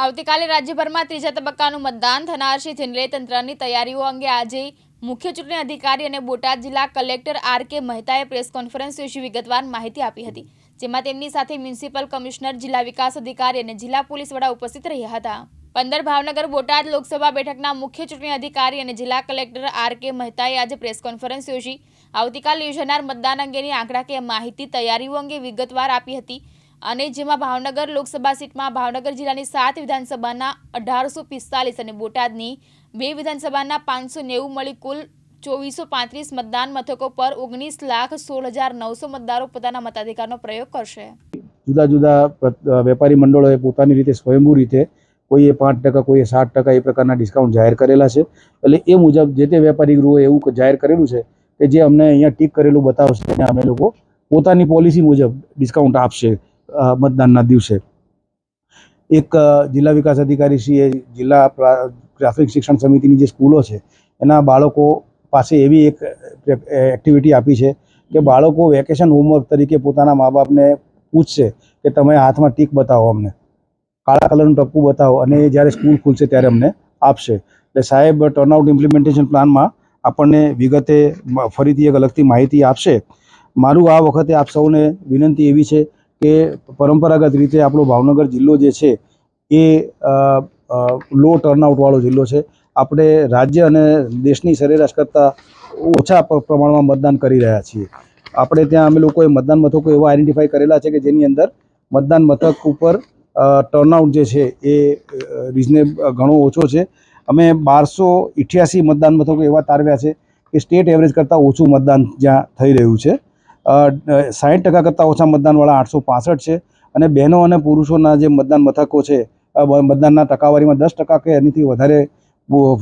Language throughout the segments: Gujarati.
આવતીકાલે રાજ્યભરમાં ત્રીજા તબક્કાનું મતદાન થનાર છે જેને તંત્રની તૈયારીઓ અંગે આજે મુખ્ય ચૂંટણી અધિકારી અને બોટાદ જિલ્લા કલેક્ટર આર કે મહેતાએ પ્રેસ કોન્ફરન્સ યોજી વિગતવાર માહિતી આપી હતી, જેમાં તેમની સાથે મ્યુનિસિપલ કમિશનર, જિલ્લા વિકાસ અધિકારી અને જિલ્લા પોલીસ વડા ઉપસ્થિત રહ્યા હતા. પંદર ભાવનગર બોટાદ લોકસભા બેઠકના મુખ્ય ચૂંટણી અધિકારી અને જિલ્લા કલેક્ટર આર કે મહેતાએ આજે પ્રેસ કોન્ફરન્સ યોજી આવતીકાલે યોજાનાર મતદાન અંગેની આંકડાકીય માહિતી, તૈયારીઓ અંગે વિગતવાર આપી હતી અને જેમાં ભાવનગર લોકસભા સીટમાં ભાવનગર જિલ્લાની સાત વિધાનસભાના અઢારસો પિસ્તાલીસ અને બોટાદની બે વિધાનસભાના પાંચસો નેવું મળી કુલ ચોવીસો પાંત્રીસ મતદાન મથકો પર ઓગણીસ લાખ સોળ હજાર નવસો મતદારો પોતાના મતાધિકારનો પ્રયોગ કરશે. જુદા જુદા વેપારી મંડળોએ પોતાની રીતે સ્વયંભૂ રીતે કોઈએ પાંચ ટકા, કોઈએ સાત ટકા એ પ્રકારના ડિસ્કાઉન્ટ જાહેર કરેલા છે. એટલે એ મુજબ જે તે વેપારી ગૃહોએ એવું જાહેર કરેલું છે કે જે અમને અહીંયા ટીક કરેલું બતાવશે અને અમે લોકો પોતાની પોલિસી મુજબ ડિસ્કાઉન્ટ આપશે. મતદાનના દિવસે. એક જિલ્લા વિકાસ અધિકારી શ્રીએ જિલ્લા પ્રા- પ્રાથમિક શિક્ષણ સમિતિની જે સ્કૂલો છે, એના બાળકો પાસે એવી એક એક્ટિવિટી આપી છે કે બાળકો વેકેશન હોમવર્ક તરીકે પોતાના મા બાપને પૂછશે કે તમે હાથમાં ટીક બતાવો અમને. કાળા કલરનું ટપકું બતાવો અને જ્યારે સ્કૂલ ખુલશે ત્યારે અમને આપશે. એટલે સાહેબ ટર્નઆઉટ ઇમ્પ્લિમેન્ટેશન પ્લાનમાં આપણને વિગતે ફરીથી એક અલગથી માહિતી આપશે. મારું આ વખતે આપ સૌને વિનંતી એવી છે કે પરંપરાગત રીતે આપણો ભાવનગર જિલ્લો જે છે એ લો ટર્નઆઉટવાળો જિલ્લો છે. આપણે રાજ્ય અને દેશની સરેરાશ કરતાં ઓછા પ્રમાણમાં મતદાન કરી રહ્યા છીએ. આપણે ત્યાં અમે લોકોએ મતદાન મથકો એવા આઈડેન્ટિફાઈ કરેલા છે કે જેની અંદર મતદાન મથક ઉપર ટર્નઆઉટ જે છે એ રિઝનેબ ઘણો ઓછો છે. અમે બારસો ઇઠ્યાસી મતદાન મથકો એવા તારવ્યા છે કે સ્ટેટ એવરેજ કરતાં ઓછું મતદાન જ્યાં થઈ રહ્યું છે. સાઠ ટકા કરતાં ઓછા મતદાનવાળા આઠસો પાસઠ છે અને બહેનો અને પુરુષોના જે મતદાન મથકો છે મતદાનના ટકાવારીમાં દસ ટકા કે એનાથી વધારે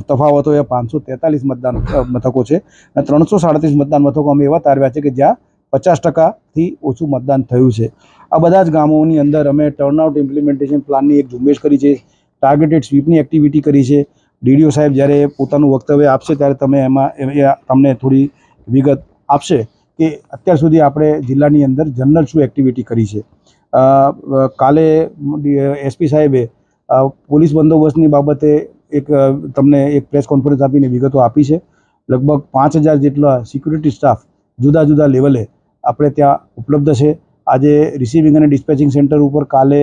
તફાવત હોય પાંચસો તેતાલીસ મતદાન મથકો છે અને ત્રણસો સાડત્રીસ મતદાન મથકો અમે એવા તારવ્યા છે કે જ્યાં પચાસ ટકાથી ઓછું મતદાન થયું છે. આ બધા જ ગામોની અંદર અમે ટર્નઆઉટ ઇમ્પ્લિમેન્ટેશન પ્લાનની એક ઝુંબેશ કરી છે ટાર્ગેટેડ સ્વીપની એક્ટિવિટી કરી છે. ડીડીઓ સાહેબ જ્યારે પોતાનું વક્તવ્ય આપશે ત્યારે તમે એમાં, એ- એ, તમને થોડી વિગત આપશે. કે અત્યાર સુધી આપણે જિલ્લાની અંદર જનરલ શું એક્ટિવિટી કરી છે? કાલે એસપી સાહેબે પોલીસ બંદોબસ્તની બાબતે એક તમને એક પ્રેસ કોન્ફરન્સ આપીને વિગતો આપી છે. લગભગ પાંચ હજાર જેટલા સિક્યુરિટી સ્ટાફ જુદા જુદા લેવલે આપણે ત્યાં ઉપલબ્ધ છે. આજે રિસીવિંગ અને ડિસ્પેચિંગ સેન્ટર ઉપર કાલે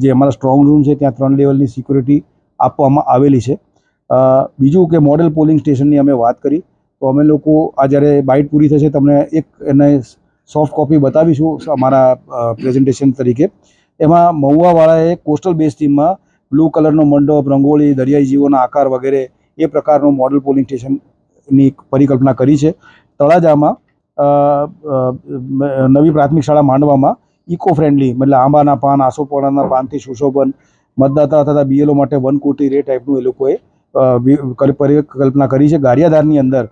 જે અમારા સ્ટ્રોંગ રૂમ છે, ત્યાં ત્રણ લેવલની સિક્યુરિટી આપવામાં આવેલી છે. બીજું કે મોડેલ પોલિંગ સ્ટેશનની અમે વાત કરી. તો અમે લોકો, આ જ્યારે બાઇટ પૂરી થશે, તમને એક એને સોફ્ટ કોપી બતાવીશું અમારા પ્રેઝન્ટેશન તરીકે. એમાં મહુવાવાળાએ કોસ્ટલ બેઝ ટીમમાં બ્લુ કલરનો મંડપ, રંગોળી, દરિયાઈ જીવોના આકાર વગેરે એ પ્રકારનું મોડલ પોલિંગ સ્ટેશનની પરિકલ્પના કરી છે. તળાજામાં નવી પ્રાથમિક શાળા માંડવામાં ઇકો ફ્રેન્ડલી મતલબ આંબાના પાન આસોપાલવના પાનથી સુશોભન, મતદાતા તથા બીએલઓ માટે વન કોટી રે ટાઈપનું એ લોકોએ પરિકલ્પના કરી છે. ગારિયાધારની અંદર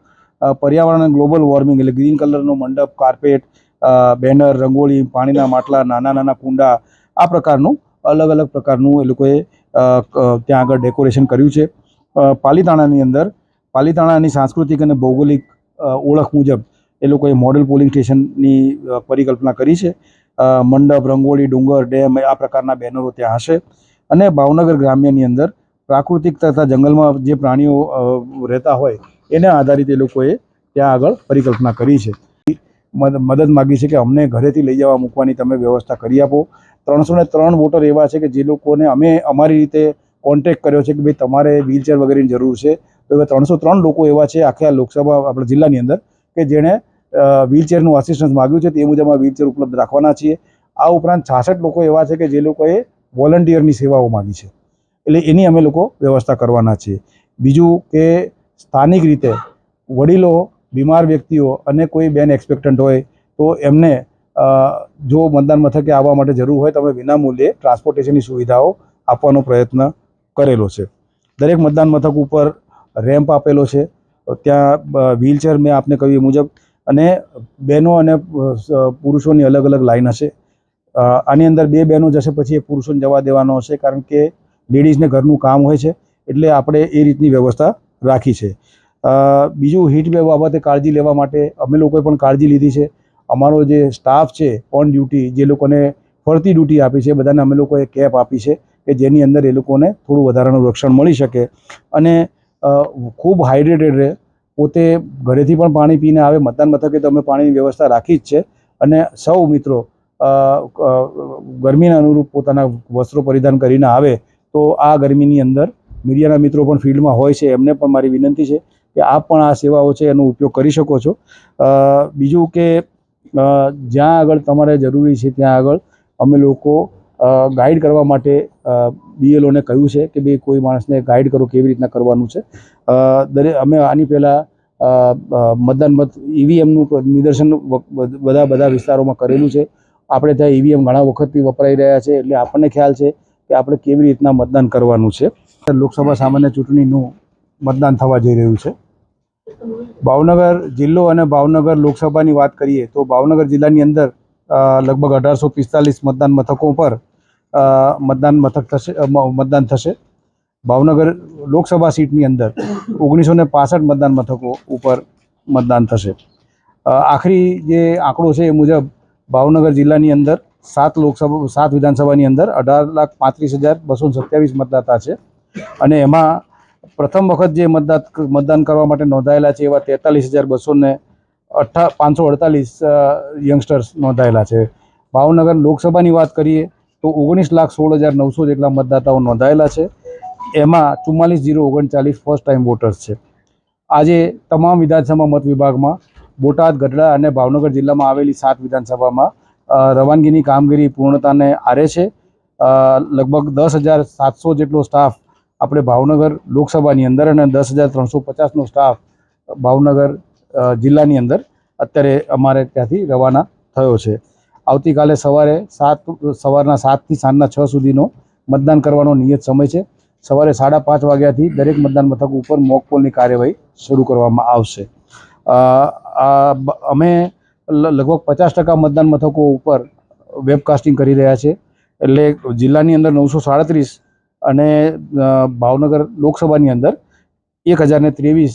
પર્યાવરણ ગ્લોબલ વોર્મિંગ એટલે ગ્રીન કલરનો મંડપ, કાર્પેટ બેનર, રંગોળી, પાણીના માટલા, નાના નાના કુંડા, આ પ્રકારનું અલગ અલગ પ્રકારનું એ લોકોએ ત્યાં આગળ ડેકોરેશન કર્યું છે. પાલીતાણાની અંદર, પાલીતાણાની સાંસ્કૃતિક અને ભૌગોલિક ઓળખ મુજબ એ લોકોએ મોડેલ પોલિંગ સ્ટેશનની પરિકલ્પના કરી છે. મંડપ, રંગોળી, ડુંગર, ડેમ આ પ્રકારના બેનરો ત્યાં હશે. અને ભાવનગર ગ્રામ્યની અંદર પ્રાકૃતિક તથા જંગલમાં જે પ્રાણીઓ રહેતા હોય એને આધારિત એ લોકોએ ત્યાં આગળ પરિકલ્પના કરી છે. મદ, મદદ માગી છે કે અમને ઘરેથી લઈ જવા મૂકવાની તમે વ્યવસ્થા કરી આપો. ત્રણસો ને ત્રણ વોટર એવા છે કે જે લોકોને અમે અમારી રીતે કોન્ટેક્ટ કર્યો છે કે ભાઈ તમારે વ્હીલચેર વગેરેની જરૂર છે. તો એવા ત્રણસો ત્રણ લોકો એવા છે આખા લોકસભા આપણા જિલ્લાની અંદર કે જેણે વ્હીલચેરનું આસિસ્ટન્સ માગ્યું છે તે મુજબ અમે વ્હીલચેર ઉપલબ્ધ રાખવાના છીએ. આ ઉપરાંત છાસઠ લોકો એવા છે કે જે લોકોએ વોલન્ટિયરની સેવાઓ માગી છે. એટલે એની અમે લોકો વ્યવસ્થા કરવાના છીએ. બીજું કે સ્થાનિક રીતે વડીલો, બીમાર વ્યક્તિઓ અને કોઈ બેન એક્સપેક્ટન્ટ હોય તો એમને જો મતદાન મથકે આવવા માટે જરૂર હોય તો અમે વિનામૂલ્યે ટ્રાન્સપોર્ટેશનની સુવિધાઓ આપવાનો પ્રયત્ન કરેલો છે. દરેક મતદાન મથક ઉપર રેમ્પ આપેલો છે. ત્યાં વ્હીલચેર મેં આપને કહ્યું એ મુજબ અને બહેનો અને પુરુષોની અલગ અલગ લાઈન હશે. આની અંદર બે બહેનો જશે પછી એ પુરુષોને જવા દેવાનો હશે કારણ કે લેડીઝને ઘરનું કામ હોય છે. એટલે આપણે એ રીતની વ્યવસ્થા રાખી છે. બીજું હીટ બાબતે કાળજી લેવા માટે અમે લોકોએ પણ કાળજી લીધી છે. અમારો જે સ્ટાફ છે ઓન ડ્યુટી જે લોકોને ફરતી ડ્યુટી આપી છે બધાને અમે લોકોએ કેપ આપી છે કે જેની અંદર એ લોકોને થોડું વધારાનું રક્ષણ મળી શકે. અને ખૂબ હાઇડ્રેટેડ રહે. પોતે ઘરેથી પણ પાણી પીને આવે મતદાન મથકે તો અમે પાણીની વ્યવસ્થા રાખી જ છે. અને સૌ મિત્રો અ, અનુરૂપ પોતાના વસ્ત્રો પરિધાન કરીને આવે તો આ ગરમીની અંદર મીડિયાના મિત્રો પણ ફિલ્ડમાં હોય છે, એમને પણ મારી વિનંતી છે કે આપ પણ આ સેવાઓ છે એનો ઉપયોગ કરી શકો છો. બીજું કે જ્યાં આગળ તમારે જરૂરી છે ત્યાં આગળ અમે લોકો ગાઈડ કરવા માટે બીએલઓને કહ્યું છે કે ભાઈ કોઈ માણસને ગાઈડ કરો કેવી રીતના કરવાનું છે. દરેક અમે આની પહેલાં મતદાન મત, ઈવીએમનું નિદર્શન બધા બધા વિસ્તારોમાં કરેલું છે. આપણે ત્યાં ઈવીએમ ઘણા વખતથી વપરાઈ રહ્યા છે, એટલે આપણને ખ્યાલ છે કે આપણે કેવી રીતના મતદાન કરવાનું છે. લોકસભા સામાન્ય ચૂંટણીનું મતદાન થવા જઈ રહ્યું છે. ભાવનગર જિલ્લો અને ભાવનગર લોકસભાની વાત કરીએ તો ભાવનગર જિલ્લાની અંદર લગભગ અઢારસો પિસ્તાલીસ મતદાન મથકો પર મતદાન મથક થશે મતદાન થશે. ભાવનગર લોકસભા સીટની અંદર ઓગણીસો ને પાસઠ મતદાન મથકો ઉપર મતદાન થશે. આખરી જે આંકડો છે એ મુજબ ભાવનગર જિલ્લાની અંદર સાત લોકસભા, સાત વિધાનસભાની અંદર અઢાર લાખ પાંત્રીસ હજાર બસો સત્યાવીસ મતદાતા છે. અને એમાં પ્રથમ વખત જે મતદાન મતદાન કરવા માટે નોંધાયેલા છે એવા તેતાલીસ હજાર બસો ને અઠ્ઠા પાંચસો અડતાલીસ યંગસ્ટર્સ નોંધાયેલા છે. ભાવનગર લોકસભાની વાત કરીએ તો ઓગણીસ લાખ સોળ હજાર નવસો જેટલા મતદાતાઓ નોંધાયેલા છે. એમાં ચુમ્માલીસ જીરો ઓગણચાલીસ ફર્સ્ટ ટાઈમ વોટર્સ છે. આજે તમામ વિધાનસભા મત વિભાગમાં બોટાદ, ગઢડા અને ભાવનગર જિલ્લામાં આવેલી સાત વિધાનસભામાં રવાનગીની કામગીરી પૂર્ણતાને આરે છે. લગભગ દસ હજાર સાતસો જેટલો સ્ટાફ આપણે ભાવનગર લોકસભાની અંદર અને દસ હજાર ત્રણસો પચાસનો સ્ટાફ ભાવનગર જિલ્લાની અંદર અત્યારે અમારે ત્યાંથી રવાના થયો છે. આવતીકાલે સવારે સાત, સવારના સાતથી સાંજના છ સુધીનો મતદાન કરવાનો નિયત સમય છે. સવારે સાડા પાંચ વાગ્યાથી દરેક મતદાન મથક ઉપર મોકપોલની કાર્યવાહી શરૂ કરવામાં આવશે. અમે લગભગ પચાસ ટકા મતદાન મથકો ઉપર વેબકાસ્ટિંગ કરી રહ્યા છે. એટલે જિલ્લાની અંદર નવસો સાડત્રીસ અને ભાવનગર લોકસભાની અંદર એક હજારને ત્રેવીસ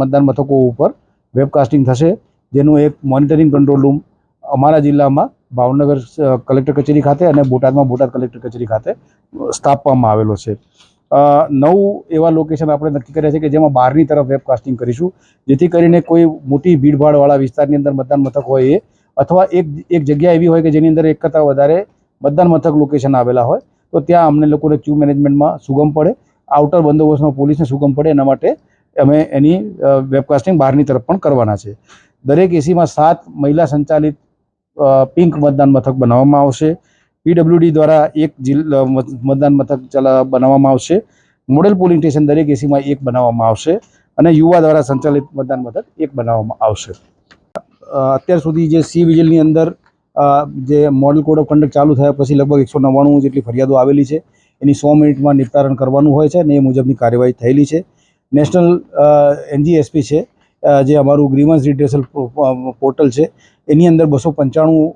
મતદાન મથકો ઉપર વેબકાસ્ટિંગ થશે, જેનું એક મોનિટરિંગ કંટ્રોલ રૂમ અમારા જિલ્લામાં ભાવનગર કલેક્ટર કચેરી ખાતે અને બોટાદમાં બોટાદ કલેક્ટર કચેરી ખાતે સ્થાપવામાં આવેલો છે. નવ એવા લોકેશન આપણે નક્કી કર્યા છે કે જેમાં બહારની તરફ વેબકાસ્ટિંગ કરીશું, જેથી કરીને કોઈ મોટી ભીડભાડવાળા વિસ્તારની અંદર મતદાન મથક હોય એ, અથવા એક એક જગ્યા એવી હોય કે જેની અંદર એક કરતાં વધારે મતદાન મથક લોકેશન આવેલા હોય તો ત્યાં અમને લોકોને ક્યુ મેનેજમેન્ટમાં સુગમ પડે. આઉટર બંદોબસ્તમાં પોલીસને સુગમ પડે. એના માટે અમે એની વેબકાસ્ટિંગ બહારની તરફ પણ કરવાના છે. દરેક એસીમાં સાત મહિલા સંચાલિત પિંક મતદાન મથક બનાવવામાં આવશે. પીડબ્લ્યુડી દ્વારા એક જિલ્લા મતદાન મથક બનાવવામાં આવશે. મોડેલ પોલિંગ સ્ટેશન દરેક એસીમાં એક બનાવવામાં આવશે અને યુવા દ્વારા સંચાલિત મતદાન મથક એક બનાવવામાં આવશે. અત્યાર સુધી જે સી વિજિલની અંદર જે મોડલ કોડ ઓફ કન્ડક્ટ ચાલુ થયા પછી લગભગ એકસો નવ્વાણું જેટલી ફરિયાદો આવેલી છે. એની સો મિનિટમાં નિપટારણ કરવાનું હોય છે અને એ મુજબની કાર્યવાહી થયેલી છે. નેશનલ એનજીએસપી છે જે અમારું ગ્રીવન્સ રિડ્રેસલ પોર્ટલ છે, એની અંદર બસો પંચાણું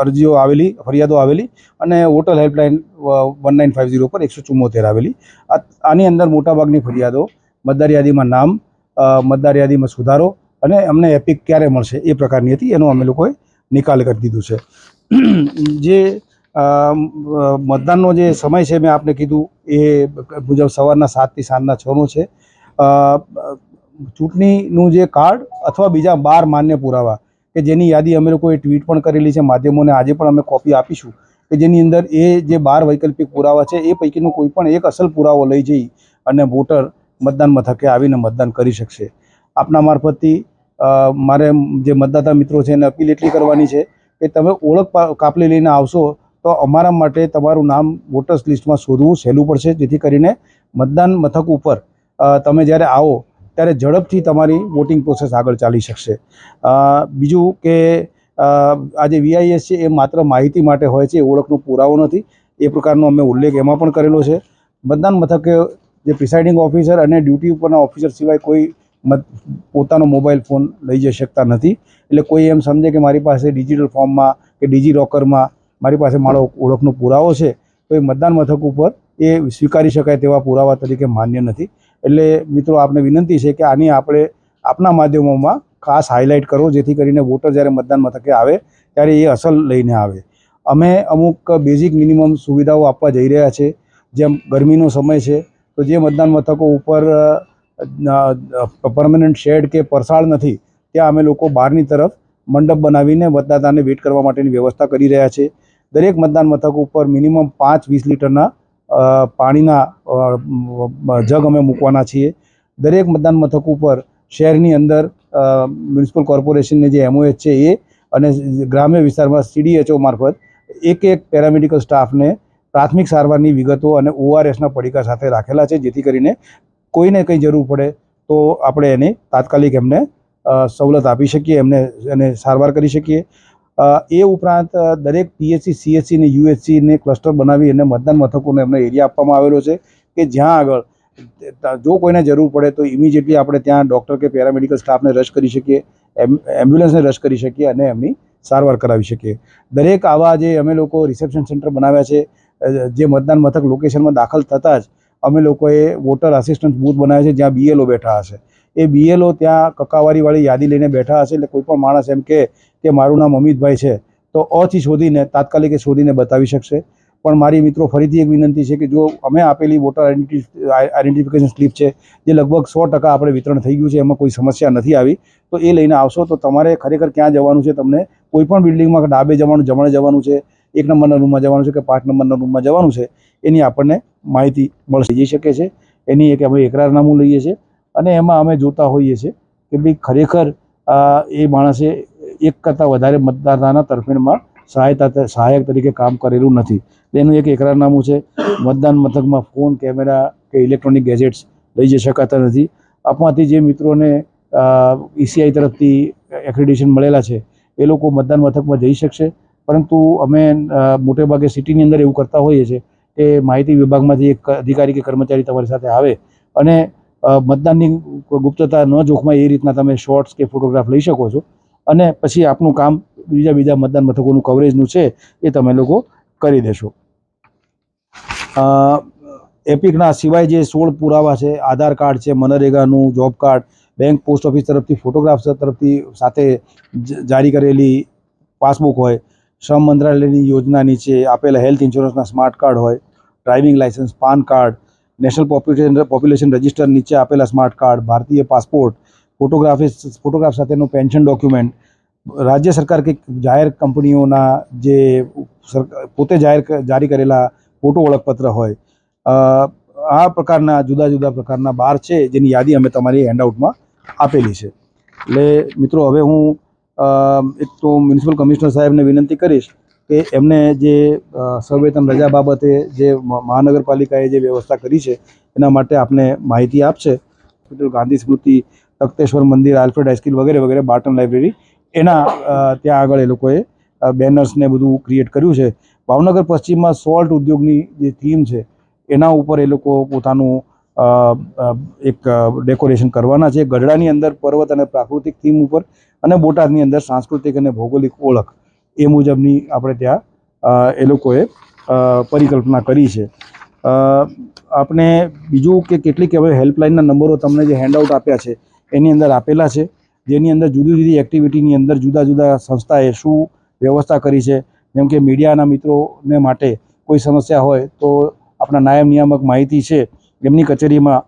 અરજીઓ આવેલી, ફરિયાદો આવેલી અને water helpline one nine five zero પર એકસો ચુમ્મોતેર આવેલી. આની અંદર મોટાભાગની ફરિયાદો મતદાર યાદીમાં નામ મતદાર યાદીમાં સુધારો અને અમને એપિક ક્યારે મળશે એ પ્રકારની હતી, એનો અમે લોકોએ નિકાલ કરી દીધું છે. જે મતદાનનો જે સમય છે મેં આપને કીધું, એ મુજબ સવારના સાતથી સાંજના છનો છે. ચૂંટણીનું જે કાર્ડ અથવા બીજા બાર માન્ય પુરાવા, કે જેની યાદી અમે લોકોએ ટ્વીટ પણ કરેલી છે માધ્યમોને, આજે પણ અમે કોપી આપીશું, કે જેની અંદર એ જે બાર વૈકલ્પિક પુરાવા છે, એ પૈકીનો કોઈ પણ એક અસલ પુરાવો લઈ જઈ અને વોટર મતદાન મથકે આવીને મતદાન કરી શકશે. આપના મારફતથી મારે જે મતદાતા મિત્રો છે એને અપીલ એટલી કરવાની છે કે તમે ઓળખ કાપલી લઈને આવશો તો અમારા માટે તમારું નામ વોટર્સ લિસ્ટમાં શોધવું સહેલું પડશે, જેથી કરીને મતદાન મથક ઉપર તમે જ્યારે આવો ત્યારે ઝડપથી તમારી વોટિંગ પ્રોસેસ આગળ ચાલી શકશે. બીજું કે આજે વીઆઈએસ છે એ માત્ર માહિતી માટે હોય છે, એ ઓળખનો પુરાવો નથી, એ પ્રકારનો અમે ઉલ્લેખ એમાં પણ કરેલો છે. મતદાન મથકે જે પ્રિસાઇડિંગ ઓફિસર અને ડ્યુટી ઉપરના ઓફિસર સિવાય કોઈ મત પોતાનો મોબાઈલ ફોન લઈ જઈ શકતા નથી. એટલે કોઈ એમ સમજે કે મારી પાસે ડિજિટલ ફોર્મમાં કે ડિજી લોકરમાં મારી પાસે મારો ઓળખનો પુરાવો છે, તો એ મતદાન મથક ઉપર એ સ્વીકારી શકાય તેવા પુરાવા તરીકે માન્ય નથી. એટલે મિત્રો, આપને વિનંતી છે કે આની આપણે આપના માધ્યમોમાં ખાસ હાઇલાઇટ કરો, જેથી કરીને વોટર જ્યારે મતદાન મથકે આવે, ત્યારે એ અસલ લઈને આવે. અમે અમુક બેઝિક મિનિમમ સુવિધાઓ આપવા જઈ રહ્યા છે. જેમ ગરમીનો સમય છે, તો જે મતદાન મથકો ઉપર પરમનન્ટ શેડ કે પરસાળ નથી, ત્યાં અમે લોકો બહારની તરફ મંડપ બનાવીને મતદાતાને વેઇટ કરવા માટેની વ્યવસ્થા કરી રહ્યા છે. દરેક મતદાન મથક ઉપર મિનિમમ પાંચ વીસ લીટરના પાણીના જગ અમે મૂકવાના છીએ. દરેક મતદાન મથક ઉપર શહેરની અંદર મ્યુનિસિપલ કોર્પોરેશનની જે એમઓએચ છે એ અને ગ્રામ્ય વિસ્તારમાં સીડીએચઓ મારફત એક એક પેરામેડિકલ સ્ટાફને પ્રાથમિક સારવારની વિગતો અને ઓઆરએસના પડીકા સાથે રાખેલા છે, જેથી કરીને કોઈને કંઈ જરૂર પડે તો આપણે એની તાત્કાલિક એમને સવલત આપી શકીએ, એમને, એને સારવાર કરી શકીએ. એ ઉપરાંત દરેક પીએચસી, સીએચસી ને યુએચસીને ક્લસ્ટર બનાવી અને મતદાન મથકોને એમને એરિયા આપવામાં આવેલો છે કે જ્યાં આગળ જો કોઈને જરૂર પડે તો ઇમિડિયેટલી આપણે ત્યાં ડૉક્ટર કે પેરામેડિકલ સ્ટાફને રશ કરી શકીએ, એમ, એમ્બ્યુલન્સને રશ કરી શકીએ અને એમની સારવાર કરાવી શકીએ. દરેક આવા જે અમે લોકો રિસેપ્શન સેન્ટર બનાવ્યા છે જે મતદાન મથક લોકેશનમાં દાખલ થતાં જ અમે લોકોએ વોટર આસિસ્ટન્સ બૂથ બનાવ્યા છે જ્યાં બીએલઓ બેઠા હશે. એ બીએલઓ ત્યાં કકાવારીવાળી યાદી લઈને બેઠા હશે એટલે કોઈ પણ માણસ એમ કે કે મારું નામ અમિતભાઈ છે, તો અથી શોધીને, તાત્કાલિક શોધીને બતાવી શકશે. પણ મારી મિત્રો ફરીથી એક વિનંતી છે કે જો અમે આપેલી વોટર આઈડેન્ટિટી આઈડેન્ટિફિકેશન સ્લીપ છે, જે લગભગ સો ટકા આપણે વિતરણ થઈ ગયું છે, એમાં કોઈ સમસ્યા નથી આવી, તો એ લઈને આવશો તો તમારે ખરેખર ક્યાં જવાનું છે? તમને કોઈ પણ બિલ્ડિંગમાં ડાબે જવાનું, જમણે જવાનું છે એક નંબરના રૂમમાં જવાનું છે કે પાંચ નંબરના રૂમમાં જવાનું છે, એની આપણને માહિતી મળશે. જઈ શકે છે, એની એક અમે એકરારનામું લઈએ છીએ અને એમાં અમે જોતા હોઈએ છીએ કે ભાઈ ખરેખર એ માણસે એક કરતાં વધારે મતદાતાના તરફેણમાં સહાયતા સહાયક તરીકે કામ કરેલું નથી. એનું એક એકરારનામું છે, મતદાન મથકમાં ફોન, કેમેરા કે ઇલેક્ટ્રોનિક ગેજેટ્સ લઈ જઈ શકાતા નથી. આપમાંથી જે મિત્રોને ઈસીઆઈ તરફથી એક્રેડિશન મળેલા છે, એ લોકો મતદાન મથકમાં જઈ શકશે. પરંતુ અમે મોટે ભાગે સિટીની અંદર એવું કરતા હોઈએ છીએ કે માહિતી વિભાગમાંથી એક અધિકારી કે કર્મચારી તમારી સાથે આવે અને મતદાનની ગુપ્તતા ન જોખમાય એ રીતના તમે શોર્ટ્સ કે ફોટોગ્રાફ લઈ શકો છો. અને પછી આપનું કામ બીજા બીજા મતદાન મથકોનું કવરેજનું છે એ તમે લોકો કરી દેશો. એપિકના સિવાય જે સોળ પુરાવા છે, આધાર કાર્ડ છે, મનરેગાનું, job card, bank post office તરફથી ફોટોગ્રાફ તરફથી સાથે જારી કરેલી પાસબુક હોય શ્રમ મંત્રાલયની યોજના નીચે આપેલા હેલ્થ ઇન્સ્યોરન્સના સ્માર્ટ કાર્ડ હોય, driving licence, PAN card, national population population register નીચે આપેલા સ્માર્ટ કાર્ડ, ભારતીય પાસપોર્ટ, ફોટોગ્રાફી ફોટોગ્રાફ સાથેનું પેન્શન ડોક્યુમેન્ટ, રાજ્ય સરકાર કે જાહેર કંપનીઓના જે પોતે જાહેર જારી કરેલા ફોટો ઓળખપત્ર હોય આ પ્રકારના જુદા જુદા પ્રકારના બાર છે જેની યાદી અમે તમારી હેન્ડઆઉટમાં આપેલી છે. એટલે મિત્રો, હવે હું એક તો મ્યુનિસિપલ કમિશનર સાહેબને વિનંતી કરીશ કે એમને જે સવેતન રજા બાબતે જે મહાનગરપાલિકાએ જે વ્યવસ્થા કરી છે, એના માટે આપને માહિતી આપશે. ગાંધી સ્મૃતિ, તખતેશ્વર મંદિર, આલ્ફ્રેડ હાઈસ્કૂલ વગેરે વગેરે બાર્ટન લાઇબ્રેરી, એના ત્યાં આગળ એ લોકોએ બેનર્સને બધું ક્રિએટ કર્યું છે. ભાવનગર પશ્ચિમમાં સોલ્ટ ઉદ્યોગની જે થીમ છે, એના ઉપર એ લોકો પોતાનું એક ડેકોરેશન કરવાના છે. ગઢડાની અંદર પર્વત અને પ્રાકૃતિક થીમ ઉપર અને બોટાદની અંદર સાંસ્કૃતિક અને ભૌગોલિક ઓળખ એ મુજબની આપણે ત્યાં એ લોકોએ પરિકલ્પના કરી છે. આપણે બીજું કે કેટલીક હવે હેલ્પલાઇનના નંબરો તમને જે હેન્ડઆઉટ આપ્યા છે, એની અંદર આપેલા છે. જેની અંદર જુદી જુદી એક્ટિવિટીની અંદર જુદા જુદા સંસ્થાએ શું વ્યવસ્થા કરી છે. જેમ કે મીડિયાના મિત્રોને માટે કોઈ સમસ્યા હોય તો આપણા નાયબ નિયામક માહિતી છે. એમની કચેરીમાં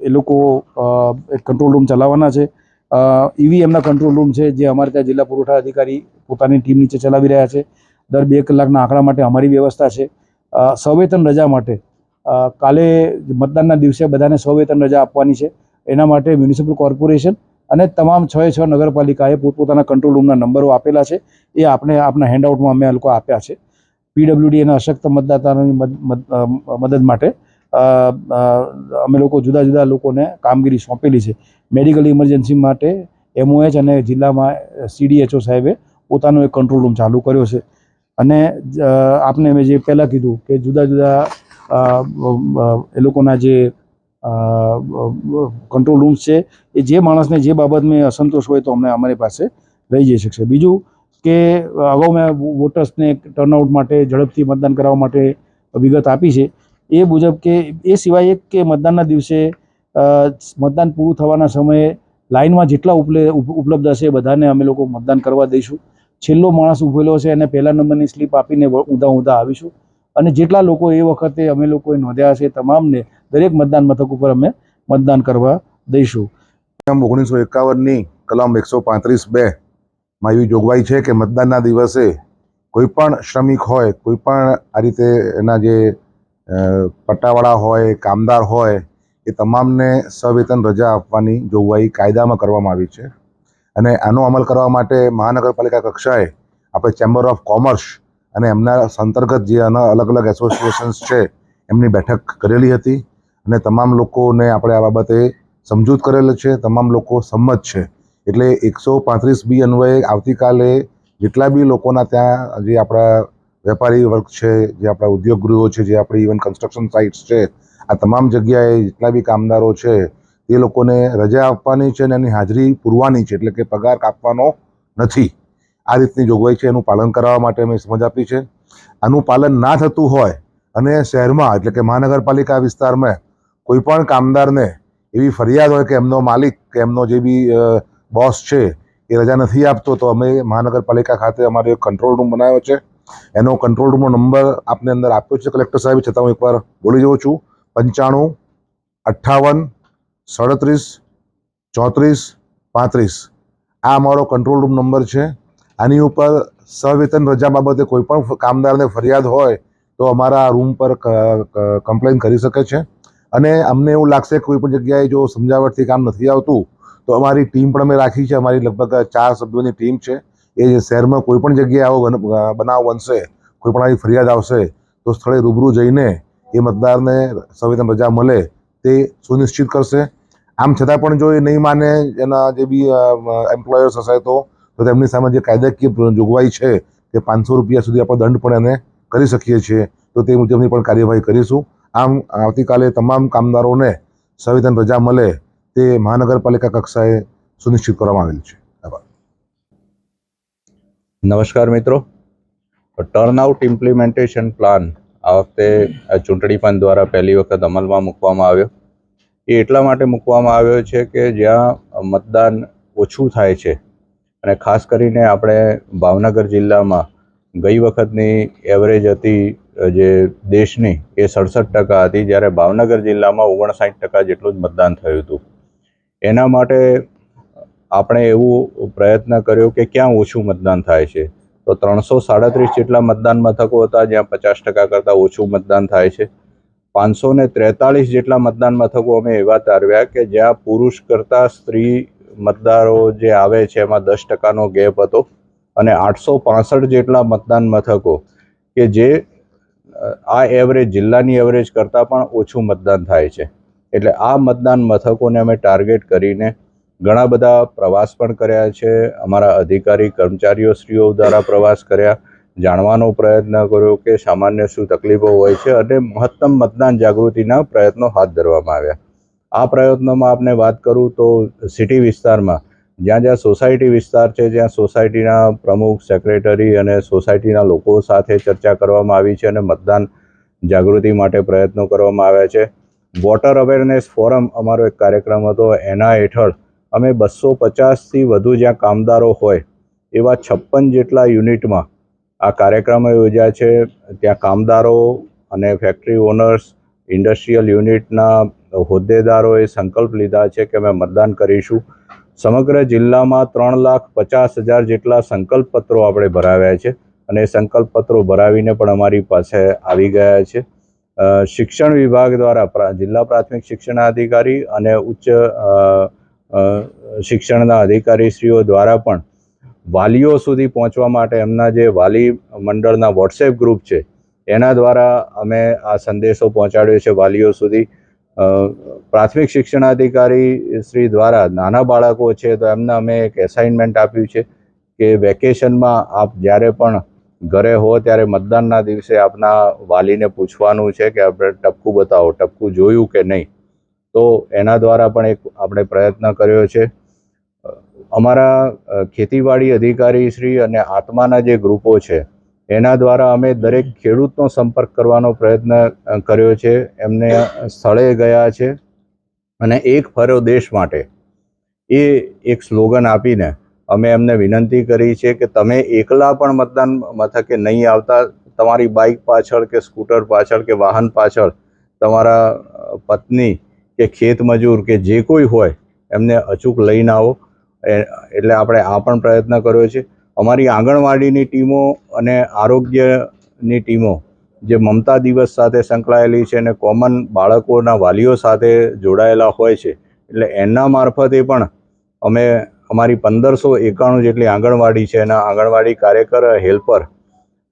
એ લોકો કંટ્રોલ રૂમ ચલાવવાના છે. ઈવીએમના કંટ્રોલ રૂમ છે, જે અમારે ત્યાં જિલ્લા પુરવઠા અધિકારી પોતાની ટીમ નીચે ચલાવી રહ્યા છે. દર બે કલાકના આંકડા માટે અમારી વ્યવસ્થા છે. સવેતન રજા માટે કાલે મતદાનના દિવસે બધાને સવેતન રજા આપવાની છે. એના માટે મ્યુનિસિપલ કોર્પોરેશન અને તમામ છ છ નગરપાલિકાએ પોતપોતાના કંટ્રોલ રૂમના નંબરો આપેલા છે. એ આપણે આપણા હેન્ડઆઉટમાં અમે લોકો આપ્યા છે. પીડબ્લ્યુડી અને અશક્ત મતદાતાની મદ- મદ- મદદ માટે અમે લોકો જુદા જુદા લોકોને કામગીરી સોંપેલી છે. મેડિકલ ઇમરજન્સી માટે એમઓએચ અને જિલ્લામાં સીડીએચઓ સાહેબે પોતાનો એક કંટ્રોલ રૂમ ચાલુ કર્યો છે. અને આપને મેં જે પહેલાં કીધું કે જુદા જુદા એ લોકોના જે કંટ્રોલ રૂમ્સ છે, એ જે માણસને જે બાબતમાં અસંતોષ હોય તો અમને અમારી પાસે લઈ જઈ શકશે. બીજું કે અગાઉ મેં વોટર્સને ટર્નઆઉટ માટે ઝડપથી મતદાન કરાવવા માટે વિગત આપી છે. એ મુજબ કે એ સિવાય એક કે મતદાનના દિવસે મતદાન પૂરું થવાના સમયે લાઇનમાં જેટલા ઉપલે, ઉપ- ઉપલબ્ધ હશે બધાને અમે લોકો મતદાન કરવા દઈશું. છેલ્લો માણસ ઉભેલો છે એને પહેલા નંબરની સ્લીપ આપીને ઊંધા ઊંધા આવીશું. અને જેટલા લોકો એ વખતે અમે લોકોએ નોંધ્યા છે તમામને દરેક મતદાન મથક ઉપર અમે મતદાન કરવા દઈશું. ઓગણીસો એકાવનની કલમ એકસો પાંત્રીસ બે માં એવી જોગવાઈ છે કે મતદાનના દિવસે કોઈ પણ શ્રમિક હોય, કોઈ પણ આ રીતે એના જે પટ્ટાવાળા હોય, કામદાર હોય, એ તમામને સવેતન રજા આપવાની જોગવાઈ કાયદામાં કરવામાં આવી છે. અને આનો અમલ કરવા માટે મહાનગરપાલિકા કક્ષાએ આપણે ચેમ્બર ઓફ કોમર્સ અને એમના અંતર્ગત જે અલગ અલગ એસોસિએશન્સ છે, એમની બેઠક કરેલી હતી. અને તમામ લોકોને આપણે આ બાબતે સમજૂત કરેલ છે, તમામ લોકો સંમત છે. એટલે એકસો પાંત્રીસ બી અન્વયે આવતીકાલે જેટલા બી લોકોના ત્યાં જે આપણા વેપારી વર્ગ છે, જે આપણા ઉદ્યોગ ગૃહો છે, જે આપણી ઇવન કન્સ્ટ્રક્શન સાઇટ્સ છે, આ તમામ જગ્યાએ જેટલા બી કામદારો છે, એ લોકોને રજા આપવાની છે અને એની હાજરી પૂરવાની છે, એટલે કે પગાર કાપવાનો નથી. આ રીતની જોગવાઈ છે, એનું પાલન કરાવવા માટે અમે સમજ આપી છે. આનું પાલન ના થતું હોય અને શહેરમાં, એટલે કે મહાનગરપાલિકા વિસ્તારમાં કોઈ પણ કામદારને એવી ફરિયાદ હોય કે એમનો માલિક કે એમનો જે બી બોસ છે, એ રજા નથી આપતો, તો અમે મહાનગરપાલિકા ખાતે અમારો એક કંટ્રોલ રૂમ બનાવ્યો છે. એનો કંટ્રોલ રૂમનો નંબર આપને અંદર આપ્યો છે કલેક્ટર સાહેબ, છતાં હું એકવાર બોલી જઉં છું. પંચાણું, અઠ્ઠાવન, સડત્રીસ, ચોત્રીસ, પાંત્રીસ. આ અમારો કંટ્રોલ રૂમ નંબર છે. આની ઉપર સવેતન રજા બાબતે કોઈ પણ કામદારને ફરિયાદ હોય તો અમારા રૂમ પર કમ્પ્લેન કરી શકે છે. અને અમને એવું લાગશે કોઈ પણ જગ્યાએ જો સમજાવટથી કામ નથી આવતું, તો અમારી ટીમ પણ અમે રાખી છે. અમારી લગભગ ચાર સભ્યોની ટીમ છે. એ શહેરમાં કોઈ પણ જગ્યાએ આવો બનાવ બનશે, કોઈ પણ આવી ફરિયાદ આવશે, તો સ્થળે રૂબરૂ જઈને એ મતદારને સંવેદન રજા મળે તે સુનિશ્ચિત કરશે. આમ છતાં પણ જો એ નહીં માને એના જે બી એમ્પ્લોયર્સ હશે તો તો તેમની સામે જે કાયદાકીય જોગવાઈ છે તે પાંચસો રૂપિયા સુધી આપણે દંડ પણ એને કરી શકીએ છીએ, તો તે મુજબની પણ કાર્યવાહી કરીશું. આમ આવતીકાલે તમામ કામદારોને સંવેદન રજા મળે તે મહાનગરપાલિકા કક્ષાએ સુનિશ્ચિત કરવામાં આવેલ છે. નમસ્કાર મિત્રો. ટર્નઆઉટ ઇમ્પ્લિમેન્ટેશન પ્લાન આ વખતે ચૂંટણી પંચ દ્વારા પહેલી વખત અમલમાં મૂકવામાં આવ્યો. એ એટલા માટે મૂકવામાં આવ્યો છે કે જ્યાં મતદાન ઓછું થાય છે. અને ખાસ કરીને આપણે ભાવનગર જિલ્લામાં ગઈ વખતની એવરેજ હતી જે દેશની એ સડસઠ ટકા હતી, જ્યારે ભાવનગર જિલ્લામાં ઓગણસાઠ ટકા જેટલું જ મતદાન થયું હતું. એના માટે આપણે એવું પ્રયત્ન કર્યો કે ક્યાં ઓછું મતદાન થાય છે? તો ત્રણસો સાડત્રીસ જેટલા મતદાન મથકો હતા, જ્યાં પચાસ ટકા કરતાં ઓછું મતદાન થાય છે. પાંચસો ને ત્રેતાળીસ જેટલા મતદાન મથકો અમે એવા તારવ્યા કે જ્યાં પુરુષ કરતાં સ્ત્રી મતદારો જે આવે છે, એમાં દસ ટકાનો ગેપ હતો. અને આઠસો પાસઠ જેટલા મતદાન મથકો કે જે, આ એવરેજ જિલ્લાની એવરેજ કરતાં પણ ઓછું મતદાન થાય છે. એટલે આ મતદાન મથકોને અમે ટાર્ગેટ કરીને ઘણા બધા પ્રવાસ પણ કર્યા છે. અમારા અધિકારી, કર્મચારીઓ શ્રીઓ દ્વારા પ્રવાસ કર્યા. જાણવાનો પ્રયત્ન કર્યો કે સામાન્ય શું તકલીફો હોય છે અને મહત્તમ મતદાન જાગૃતિના પ્રયત્નો હાથ ધરવામાં આવ્યા. આ પ્રયત્નોમાં આપને વાત કરું તો સિટી વિસ્તારમાં, જ્યાં જ્યાં સોસાયટી વિસ્તાર છે, જ્યાં સોસાયટીના પ્રમુખ, સેક્રેટરી અને સોસાયટીના લોકો સાથે ચર્ચા કરવામાં આવી છે અને મતદાન જાગૃતિ માટે પ્રયત્નો કરવામાં આવ્યા છે. વોટર અવેરનેસ ફોરમ અમારો એક કાર્યક્રમ હતો. એના હેઠળ અમે બસો પચાસથી વધુ જ્યાં કામદારો હોય, એવા છપ્પન જેટલા યુનિટમાં આ કાર્યક્રમો યોજ્યા છે. ત્યાં કામદારો અને ફેક્ટરી ઓનર્સ, ઇન્ડસ્ટ્રીયલ યુનિટના હોદ્દેદારોએ સંકલ્પ લીધા છે કે અમે મતદાન કરીશું. સમગ્ર જિલ્લામાં ત્રણ લાખ પચાસ હજાર જેટલા સંકલ્પ પત્રો આપણે ભરાવ્યા છે અને એ સંકલ્પ પત્રો ભરાવીને પણ અમારી પાસે આવી ગયા છે. શિક્ષણ વિભાગ દ્વારા જિલ્લા પ્રાથમિક શિક્ષણાધિકારી અને ઉચ્ચ શિક્ષણના અધિકારીશ્રીઓ દ્વારા પણ વાલીઓ સુધી પહોંચવા માટે એમના જે વાલી મંડળના વોટ્સએપ ગ્રુપ છે, એના દ્વારા અમે આ સંદેશો પહોંચાડ્યો છે વાલીઓ સુધી. પ્રાથમિક શિક્ષણાધિકારી શ્રી દ્વારા નાના બાળકો છે તો એમને અમે એક એસાઇનમેન્ટ આપ્યું છે કે વેકેશનમાં આપ જ્યારે પણ ઘરે હો ત્યારે મતદાનના દિવસે આપના વાલીને પૂછવાનું છે કે આપણે ટપકું બતાવો, ટપકું જોયું કે નહીં? તો એના દ્વારા પણ એક આપણે પ્રયત્ન કર્યો છે. અમારા ખેતીવાડી અધિકારી શ્રી અને આત્માના જે ગ્રુપો છે, એના દ્વારા અમે દરેક ખેડૂતનો સંપર્ક કરવાનો પ્રયત્ન કર્યો છે. એમને સ્થળે ગયા છે અને એક ફર્યો દેશ માટે એ એક સ્લોગન આપીને અમે એમને વિનંતી કરી છે કે તમે એકલા પણ મતદાન મથકે નહીં આવતા. તમારી બાઇક પાછળ કે સ્કૂટર પાછળ કે વાહન પાછળ તમારા પત્ની કે ખેત મજૂર કે જે કોઈ હોય, એમને અચૂક લઈને આવો. એટલે આપણે આ પણ પ્રયત્ન કર્યો છે. અમારી આંગણવાડીની ટીમો અને આરોગ્યની ટીમો જે મમતા દિવસ સાથે સંકળાયેલી છે અને કોમન બાળકોના વાલીઓ સાથે જોડાયેલા હોય છે, એટલે એના મારફતે પણ અમે અમારી પંદરસો એકાણું જેટલી આંગણવાડી છે એના આંગણવાડી કાર્યકર, હેલ્પર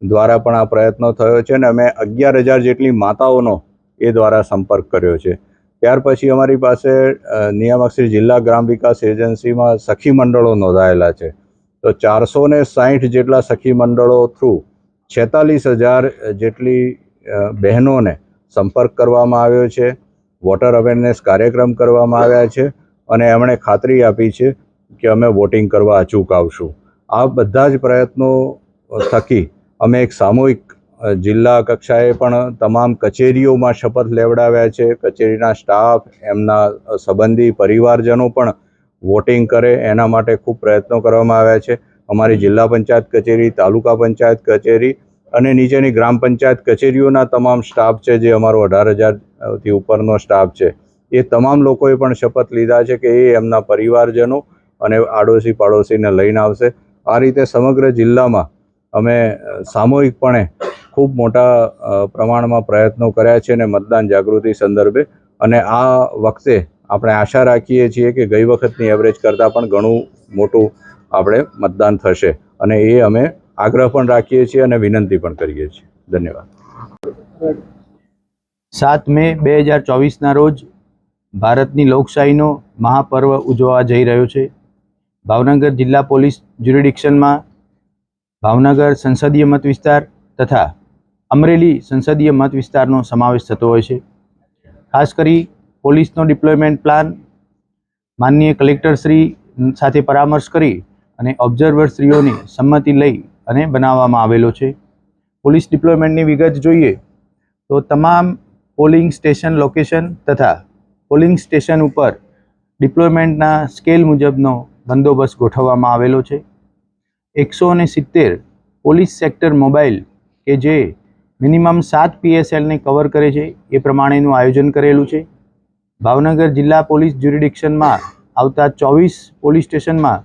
દ્વારા પણ આ પ્રયત્નો થયો છે અને અમે અગિયાર હજાર જેટલી માતાઓનો એ દ્વારા સંપર્ક કર્યો છે. ત્યાર પછી અમારી પાસે નિયામક શ્રી જિલ્લા ગ્રામ વિકાસ એજન્સીમાં સખી મંડળો નોંધાયેલા છે. તો ચારસો ને સાહીઠ જેટલા સખી મંડળો થ્રુ છેતાલીસ હજાર જેટલી બહેનોને સંપર્ક કરવામાં આવ્યો છે. વોટર અવેરનેસ કાર્યક્રમ કરવામાં આવ્યા છે અને એમણે ખાતરી આપી છે કે અમે વોટિંગ કરવા અચૂક આવશું. આ બધા જ પ્રયત્નો થકી અમે એક સામૂહિક જિલ્લા કક્ષાએ પણ તમામ કચેરીઓમાં શપથ લેવડાવ્યા છે. કચેરીના સ્ટાફ, એમના સંબંધી પરિવારજનો પણ વોટિંગ કરે, એના માટે ખૂબ પ્રયત્નો કરવામાં આવ્યા છે. અમારી જિલ્લા પંચાયત કચેરી, તાલુકા પંચાયત કચેરી અને નીચેની ગ્રામ પંચાયત કચેરીઓના તમામ સ્ટાફ છે, જે અમારો અઢાર હજારથી ઉપરનો સ્ટાફ છે. એ તમામ લોકોએ પણ શપથ લીધા છે કે એ એમના પરિવારજનો અને આડોશી પાડોશીને લઈને આવશે. આ રીતે સમગ્ર જિલ્લામાં અમે સામૂહિકપણે ખૂબ મોટા પ્રમાણમાં પ્રયત્નો કર્યા છે અને મતદાન જાગૃતિ સંદર્ભે. અને આ વખતે આપણે આશા રાખીએ છીએ કે ગઈ વખતની એવરેજ કરતાં પણ ઘણું મોટું આપણે મતદાન થશે. અને એ અમે આગ્રહ પણ રાખીએ છીએ અને વિનંતી પણ કરીએ છીએ. ધન્યવાદ. સાત મે બે હજાર ચોવીસના રોજ ભારતની લોકશાહીનો મહાપર્વ ઉજવવા જઈ રહ્યો છે. ભાવનગર જિલ્લા પોલીસ જ્યુરિડિક્શનમાં ભાવનગર સંસદીય મત વિસ્તાર તથા અમરેલી સંસદીય મત વિસ્તારનો સમાવેશ થતો હોય છે. ખાસ કરી પોલીસનો ડિપ્લોયમેન્ટ પ્લાન માનનીય કલેક્ટરશ્રી સાથે પરામર્શ કરી અને ઓબ્ઝર્વરશ્રીઓની સંમતિ લઈ અને બનાવવામાં આવેલો છે. પોલીસ ડિપ્લોયમેન્ટની વિગત જોઈએ તો તમામ પોલિંગ સ્ટેશન લોકેશન તથા પોલિંગ સ્ટેશન ઉપર ડિપ્લોયમેન્ટના સ્કેલ મુજબનો બંદોબસ્ત ગોઠવવામાં આવેલો છે. એકસો અને સિત્તેર પોલીસ સેક્ટર મોબાઈલ કે જે મિનિમમ સાત પીએસએલને કવર કરે છે. એ પ્રમાણેનું આયોજન કરેલું છે. ભાવનગર જિલ્લા પોલીસ જ્યુરિડિક્શનમાં આવતા ચોવીસ પોલીસ સ્ટેશનમાં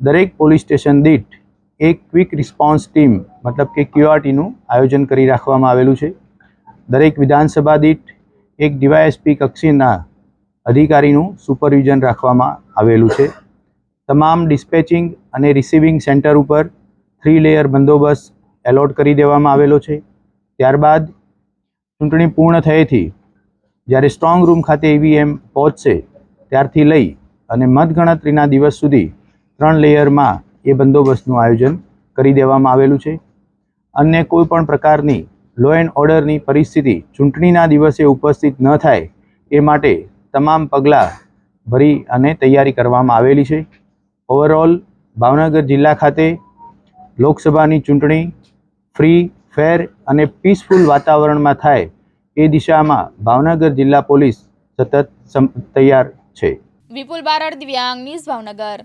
દરેક પોલીસ સ્ટેશન દીઠ એક ક્વિક રિસ્પોન્સ ટીમ મતલબ કે ક્યુઆરટીનું આયોજન કરી રાખવામાં આવેલું છે. દરેક વિધાનસભા દીઠ એક ડીવાયએસપી કક્ષીના અધિકારીનું સુપરવિઝન રાખવામાં આવેલું છે. તમામ ડિસ્પેચિંગ અને રિસીવિંગ સેન્ટર ઉપર થ્રી લેયર બંદોબસ્ત એલોટ કરી દેવામાં આવેલો છે. ત્યારબાદ ચૂંટણી પૂર્ણ થયેથી જ્યારે સ્ટ્રોંગ રૂમ ખાતે ઈવીએમ પહોંચશે, ત્યારથી લઈ અને મતગણતરીના દિવસ સુધી ત્રણ લેયરમાં એ બંદોબસ્તનું આયોજન કરી દેવામાં આવેલું છે. અન્ય કોઈ પણ પ્રકારની લો એન્ડ ઓર્ડરની પરિસ્થિતિ ચૂંટણીના દિવસે ઉપસ્થિત ન થાય એ માટે તમામ પગલાં ભરી અને તૈયારી કરવામાં આવેલી છે. ઓવરઓલ ભાવનગર જિલ્લા ખાતે લોકસભાની ચૂંટણી ફ્રી ફેર અને પીસફુલ વાતાવરણમાં થાય એ દિશામાં ભાવનગર જિલ્લા પોલીસ સતત તૈયાર છે. વિપુલ બારડ દિવ્યાંગ ન્યૂઝ ભાવનગર.